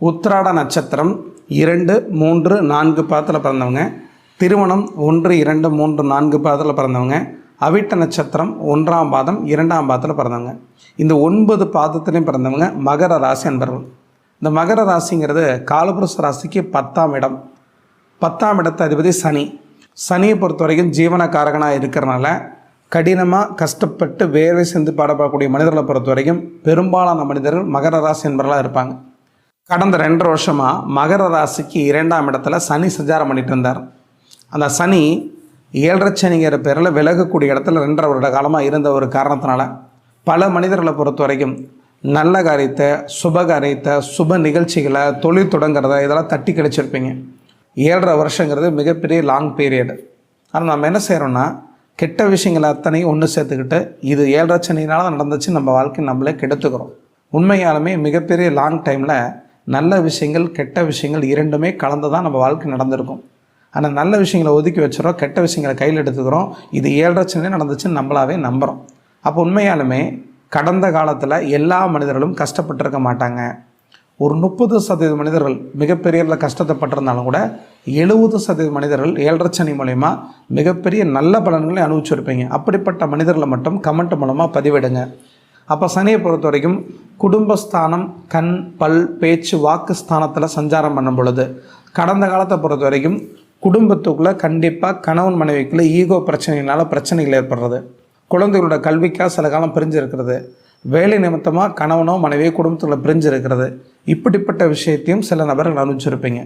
உத்திராட நட்சத்திரம் இரண்டு மூன்று நான்கு பாதத்தில் பிறந்தவங்க. திருமணம் ஒன்று இரண்டு மூன்று நான்கு பாதத்தில் பிறந்தவங்க. அவிட்ட நட்சத்திரம் ஒன்றாம் பாதம் இரண்டாம் பாதத்தில் பிறந்தவங்க. இந்த ஒன்பது பாதத்திலையும் பிறந்தவங்க மகர ராசி அன்பர்கள். இந்த மகர ராசிங்கிறது காலபுருஷ ராசிக்கு பத்தாம் இடம். பத்தாம் இடத்து அதிபதி சனி. சனியை பொறுத்த வரைக்கும் ஜீவனக்காரகனாக இருக்கிறனால கடினமாக கஷ்டப்பட்டு வேர்வை சிந்து பாடப்படக்கூடிய மனிதர்களை பொறுத்த வரைக்கும் பெரும்பாலான மனிதர்கள் மகர ராசி என்பவர்களாக இருப்பாங்க. கடந்த ரெண்டரை வருஷமாக மகர ராசிக்கு இரண்டாம் இடத்துல சனி சஞ்சாரம் பண்ணிட்டு இருந்தார். அந்த சனி ஏழரை சனிங்கிற பேரில் விலகக்கூடிய இடத்துல ரெண்டரை வருட காலமாக இருந்த ஒரு காரணத்தினால பல மனிதர்களை பொறுத்த வரைக்கும் நல்ல காரியத்தை சுப காரியத்தை சுப நிகழ்ச்சிகளை தொழில் தொடங்குறத இதெல்லாம் தட்டி கிடச்சிருப்பீங்க ஏழரை வருஷங்கிறது மிகப்பெரிய லாங் பீரியடு ஆனால் நம்ம என்ன செய்கிறோன்னா கெட்ட விஷயங்களை அத்தனையும் ஒன்று சேர்த்துக்கிட்டு இது ஏழரை சனினால் தான் நடந்துச்சு நம்ம வாழ்க்கை நம்மளே கெடுத்துக்கிறோம். உண்மையாலுமே மிகப்பெரிய லாங் டைமில் நல்ல விஷயங்கள் கெட்ட விஷயங்கள் இரண்டுமே கலந்து தான் நம்ம வாழ்க்கை நடந்திருக்கும். ஆனால் நல்ல விஷயங்களை ஒதுக்கி வச்சுறோம் கெட்ட விஷயங்களை கையில் எடுத்துக்கிறோம். இது ஏழரை சனி நடந்துச்சுன்னு நம்மளாவே நம்புகிறோம் அப்போ உண்மையாலுமே கடந்த காலத்தில் எல்லா மனிதர்களும் கஷ்டப்பட்டிருக்க மாட்டாங்க. ஒரு முப்பது சதவீத மனிதர்கள் மிகப்பெரிய கஷ்டத்தைப்பட்டிருந்தாலும் கூட எழுபது சதவீத மனிதர்கள் ஏழரை சனி மூலயமா மிகப்பெரிய நல்ல பலன்களை அனுபவிச்சிருப்பீங்க. அப்படிப்பட்ட மனிதர்களை மட்டும் கமெண்ட் மூலமாக பதிவிடுங்க. அப்போ சனியை பொறுத்த வரைக்கும் குடும்பஸ்தானம் கண் பல் பேச்சு வாக்கு ஸ்தானத்தில் சஞ்சாரம் பண்ணும் பொழுது கடந்த காலத்தை பொறுத்த வரைக்கும் குடும்பத்துக்குள்ளே கண்டிப்பாக கணவன் மனைவிக்குள்ளே ஈகோ பிரச்சனையினால் பிரச்சனைகள் ஏற்படுறது. குழந்தைகளோட கல்விக்காக சில காலம் பிரிஞ்சிருக்கிறது. வேலை நிமித்தமாக கணவனோ மனைவியோ குடும்பத்துக்குள்ள பிரிஞ்சு இருக்கிறது இப்படிப்பட்ட விஷயத்தையும் சில நபர்கள் அனுபவிச்சிருப்பீங்க.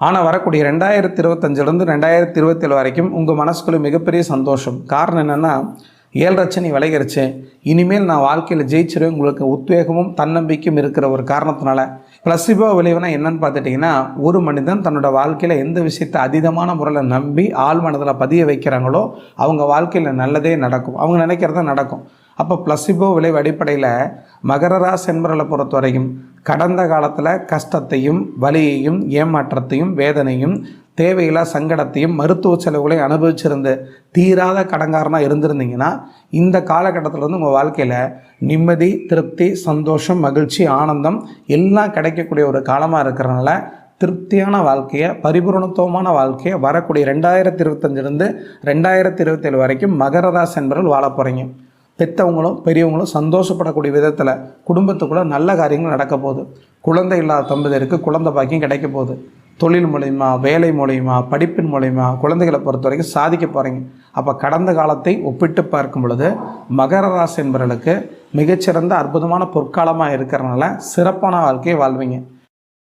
ஆனால் வரக்கூடிய ரெண்டாயிரத்தி இருபத்தஞ்சிலேருந்து ரெண்டாயிரத்தி இருபத்தேழு வரைக்கும் உங்கள் மனசுக்குள்ள மிகப்பெரிய சந்தோஷம். காரணம் என்னென்னா ஏழரட்சணி விளைகிறச்சு இனிமேல் நான் வாழ்க்கையில் ஜெயிச்சிருவேன். உங்களுக்கு உத்வேகமும் தன்னம்பிக்கையும் இருக்கிற ஒரு காரணத்தினால பிளஸிபோ விளைவுனா என்னன்னு பார்த்துட்டிங்கன்னா ஒரு மனிதன் தன்னோட வாழ்க்கையில் எந்த விஷயத்தை அதீதமான முறையில் நம்பி ஆள் மனதில் பதிய வைக்கிறாங்களோ அவங்க வாழ்க்கையில் நல்லதே நடக்கும். அவங்க நினைக்கிறத நடக்கும். அப்போ பிளஸிபோ விளைவு அடிப்படையில் மகர ராசி என்பவர்களை பொறுத்த வரைக்கும் கடந்த காலத்தில் கஷ்டத்தையும் வலியையும் ஏமாற்றத்தையும் வேதனையும் தேவையில்லா சங்கடத்தையும் மருத்துவ செலவுகளையும் அனுபவிச்சிருந்து தீராத கடங்காரனாக இருந்திருந்தீங்கன்னா இந்த காலகட்டத்தில் வந்து உங்கள் வாழ்க்கையில் நிம்மதி திருப்தி சந்தோஷம் மகிழ்ச்சி ஆனந்தம் எல்லாம் கிடைக்கக்கூடிய ஒரு காலமாக இருக்கிறனால திருப்தியான வாழ்க்கையை பரிபூரணத்துவமான வாழ்க்கையை வரக்கூடிய ரெண்டாயிரத்தி இருபத்தஞ்சிலிருந்து ரெண்டாயிரத்தி இருபத்தேழு வரைக்கும் மகர ராசி என்பவர்கள் வாழ போகிறீங்க பெற்றவங்களும் பெரியவங்களும் சந்தோஷப்படக்கூடிய விதத்தில் குடும்பத்துக்குள்ளே நல்ல காரியங்கள் நடக்க போகுது. குழந்தை இல்லாத தம்பதியருக்கு குழந்தை பாக்கியம் கிடைக்க போகுது. தொழில் மூலயமா வேலை மூலயமா படிப்பின் மூலயமா குழந்தைகளை பொறுத்த வரைக்கும் சாதிக்க போகிறீங்க அப்போ கடந்த காலத்தை ஒப்பிட்டு பார்க்கும் பொழுது மகர ராசி என்பவர்களுக்கு மிகச்சிறந்த அற்புதமான பொற்காலமாக இருக்கிறனால சிறப்பான வாழ்க்கையை வாழ்வீங்க.